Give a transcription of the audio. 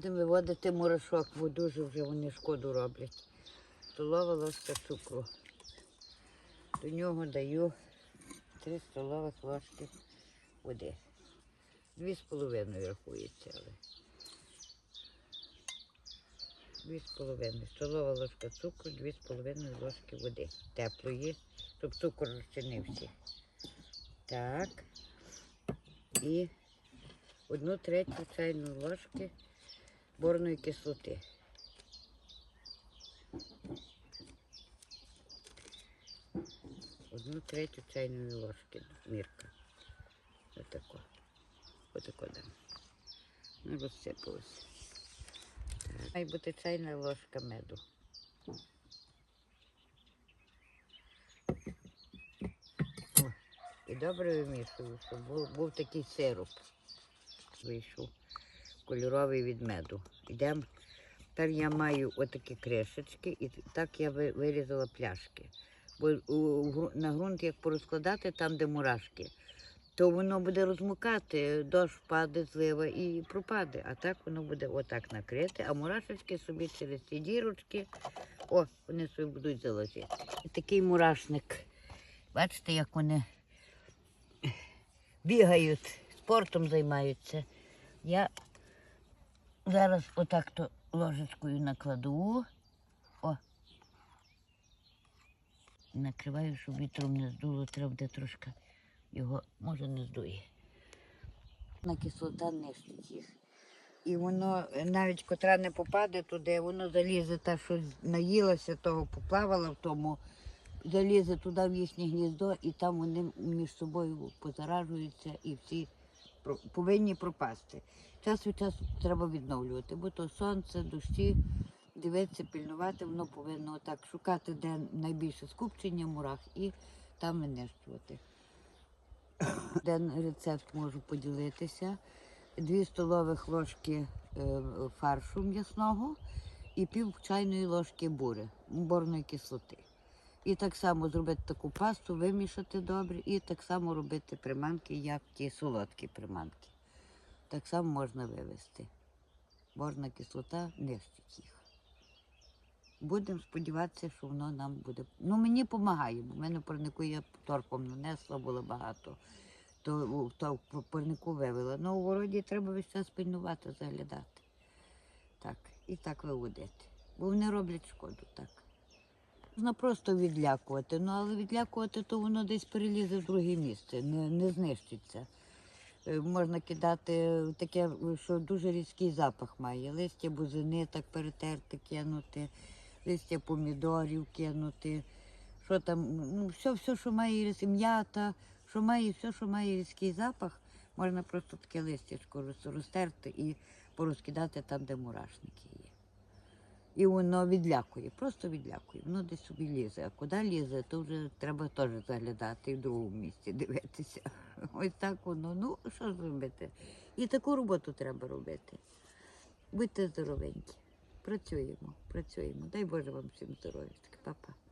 Будемо виводити мурашок, бо дуже вже вони шкоду роблять. Столова ложка цукру. До нього даю 3 столових ложки води. Дві з половиною рахується, але. Дві з половиною. Столова ложка цукру, дві з половиною ложки води. Теплої, щоб цукор розчинився. Так. І одну третю чайну ложки борної кислоти. Одну третю чайної ложки мірка. Отако. Отако дам. Ну, розсипалося. Має бути чайна ложка меду. О, і добре вимішую, щоб був, був такий сироп. Вийшов кольоровий від меду. Йдемо. Тепер я маю отакі кришечки, і так я вирізала пляшки. Бо на ґрунт, як порозкладати, там, де мурашки, то воно буде розмукати, дощ впаде, злива і пропаде. А так воно буде отак накрите, а мурашечки собі через ці дірочки, о, вони собі будуть залазити. І такий мурашник. Бачите, як вони бігають, спортом займаються. Я зараз отак то ложечкою накладу. О. Накриваю, щоб вітром не здуло, треба буде трошки його, може, не здує. На кислота нищить їх. І воно навіть котра не попаде туди, воно залізе та, що наїлося, того поплавала в тому, залізе туди в їхнє гніздо, і там вони між собою позаражуються і всі повинні пропасти. Час від часу треба відновлювати, бо то сонце, дощі, дивитися, пильнувати, воно повинно так шукати, де найбільше скупчення мурах і там винищувати. Один рецепт можу поділитися. Дві столових ложки е, фаршу м'ясного і пів чайної ложки бури, борної кислоти. І так само зробити таку пасту, вимішати добре, і так само робити приманки, як ті солодкі приманки. Так само можна вивести. Борна кислота нищить їх. Будемо сподіватися, що воно нам буде. Ну, мені допомагає, бо в мене парнику я торпом нанесла, було багато. То, то парнику вивела. Ну, у городі треба весь час пильнувати, заглядати. Так, і так виводити. Бо вони роблять шкоду, так. Можна просто відлякувати, ну але відлякувати, то воно десь перелізе в друге місце, не, не знищиться. Е, Можна кидати таке, що дуже різкий запах має. Листя бузини так перетерти, кинути, листя помідорів кинути. Що там, ну, все, все, що має різ- м'ята, що має, все, що має різкий запах, можна просто таке листячко розтерти і порозкидати там, де мурашники. І воно відлякує, просто відлякує. Воно десь собі лізе. А куди лізе, то вже треба теж заглядати і в другому місці дивитися. Ось так воно. Ну, що зробити? І таку роботу треба робити. Будьте здоровенькі. Працюємо, працюємо. Дай Боже вам всім здоров'я. Па-па.